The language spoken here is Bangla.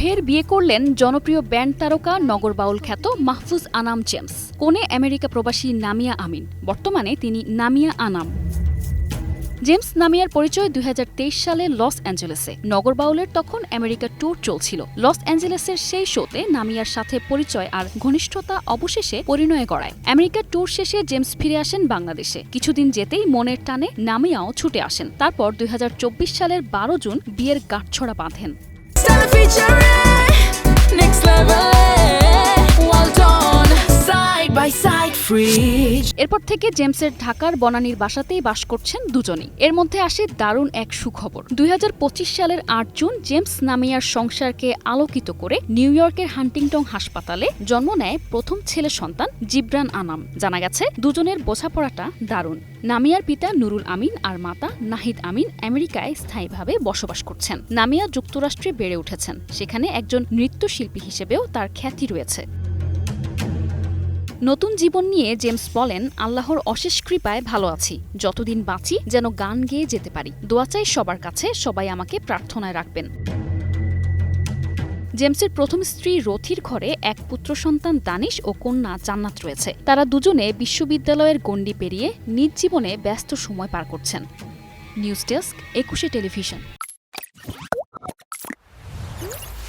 ফের বিয়ে করলেন জনপ্রিয় ব্যান্ড তারকা নগর বাউল খ্যাত মাহফুজ আনাম জেমস কোনে আমেরিকা প্রবাসী নামিয়া আমিন। বর্তমানে তিনি নামিয়া আনাম। জেমস নামিয়ার পরিচয় দুই হাজার তেইশ সালে লস অ্যাঞ্জেলেসে। নগর বাউলের তখন আমেরিকা ট্যুর চলছিল। লস অ্যাঞ্জেলেসের সেই শোতে নামিয়ার সাথে পরিচয় আর ঘনিষ্ঠতা অবশেষে পরিণয় গড়ায়। আমেরিকা ট্যুর শেষে জেমস ফিরে আসেন বাংলাদেশে। কিছুদিন যেতেই মনের টানে নামিয়াও ছুটে আসেন। তারপর দুই হাজার চব্বিশ সালের বারো জুন বিয়ের গাঁটছড়া বাঁধেন। Stunning feature, এরপর থেকে জেমসের ঢাকার বনানীর বাসাতেই বাস করছেন দুজনই। এর মধ্যে আসে দারুণ এক সুখবর। দুই হাজার পঁচিশ সালের আট জুন জেমস নামিয়ার সংসারকে আলোকিত করে নিউ ইয়র্কের হান্টিংটন হাসপাতালে জন্ম নেয় প্রথম ছেলে সন্তান জিব্রান আনাম। জানা গেছে, দুজনের বোঝাপড়াটা দারুণ। নামিয়ার পিতা নুরুল আমিন আর মাতা নাহিদ আমিন আমেরিকায় স্থায়ীভাবে বসবাস করছেন। নামিয়া যুক্তরাষ্ট্রে বেড়ে উঠেছেন। সেখানে একজন নৃত্যশিল্পী হিসেবেও তার খ্যাতি রয়েছে। নতুন জীবন নিয়ে জেমস বলেন, আল্লাহর অশেষ কৃপায় ভালো আছি। যতদিন বাঁচি, যেন গান গেয়ে যেতে পারি। দোয়া চাই সবার কাছে, সবাই আমাকে প্রার্থনায় রাখবেন। জেমসের প্রথম স্ত্রী রথির ঘরে এক পুত্র সন্তান দানিশ ও কন্যা জান্নাত রয়েছে। তারা দুজনে বিশ্ববিদ্যালয়ের গণ্ডি পেরিয়ে নিজ জীবনে ব্যস্ত সময় পার করছেন। News desk, Ekushey Television.